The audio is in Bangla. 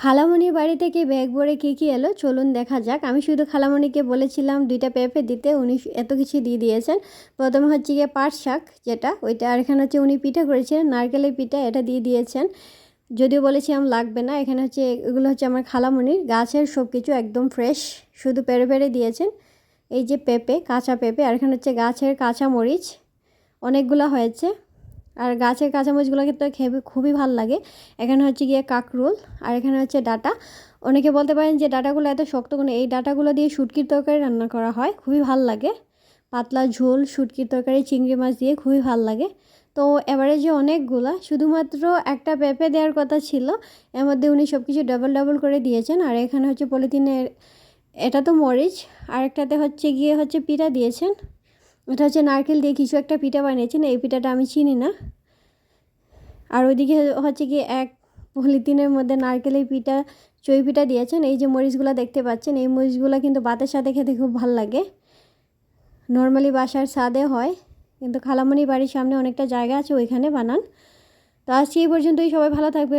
খালামণির বাড়ি থেকে ব্যাগ ভরে কী কী এলো? চলুন দেখা যাক। আমি শুধু খালামণিকে বলেছিলাম দুইটা পেঁপে দিতে। উনি এত কিছু দিয়ে দিয়েছেন। প্রথমে হচ্ছে গিয়ে পাট শাক যেটা, ওইটা, আর এখানে হচ্ছে উনি পিঠা করেছিলেন, নারকেলের পিঠা, এটা দিয়ে দিয়েছেন। যদিও বলেছিলাম লাগবে না। এখানে হচ্ছে এগুলো হচ্ছে আমার খালামণির গাছের সব কিছু একদম ফ্রেশ শুধু পেরে পেরে দিয়েছেন। এই যে পেঁপে, কাঁচা পেঁপে, আর এখানে হচ্ছে গাছের কাঁচা মরিচ অনেকগুলো হয়েছে। আর গাছের কাঁচামরিচগুলো কিন্তু খেয়ে খুবই ভালো লাগে। এখানে হচ্ছে গিয়ে কাকরোল আর এখানে হচ্ছে ডাটা। অনেকে বলতে পারেন যে ডাটাগুলো এত শক্ত কোনো? এই ডাটাগুলো দিয়ে শুটকির তরকারি রান্না করা হয়, খুবই ভালো লাগে। পাতলা ঝোল, শুটকির তরকারি, চিংড়ি মাছ দিয়ে খুবই ভালো লাগে। তো এবারে যে অনেকগুলা, শুধুমাত্র একটা পেঁপে দেওয়ার কথা ছিল, এর মধ্যে উনি সব কিছু ডাবল ডাবল করে দিয়েছেন। আর এখানে হচ্ছে পলিথিনের, এটা তো মরিচ, আর একটাতে হচ্ছে গিয়ে হচ্ছে পিঠা দিয়েছেন। এটা হচ্ছে নারকেল দিয়ে কিছু একটা পিঠা বানিয়েছেন, এই পিঠাটা আমি চিনি না। আর ওইদিকে হচ্ছে কি এক পলিথিনের মধ্যে নারকেলের পিঠা, চই পিঠা দিয়েছেন। এই যে মরিচগুলো দেখতে পাচ্ছেন, এই মরিচগুলো কিন্তু বাতের সাথে খেতে খুব ভালো লাগে। নর্মালি বাসার স্বাদে হয়, কিন্তু খালামণি বাড়ির সামনে অনেকটা জায়গা আছে ওইখানে বানান। তো আজকে এই পর্যন্তই, সবাই ভালো থাকবে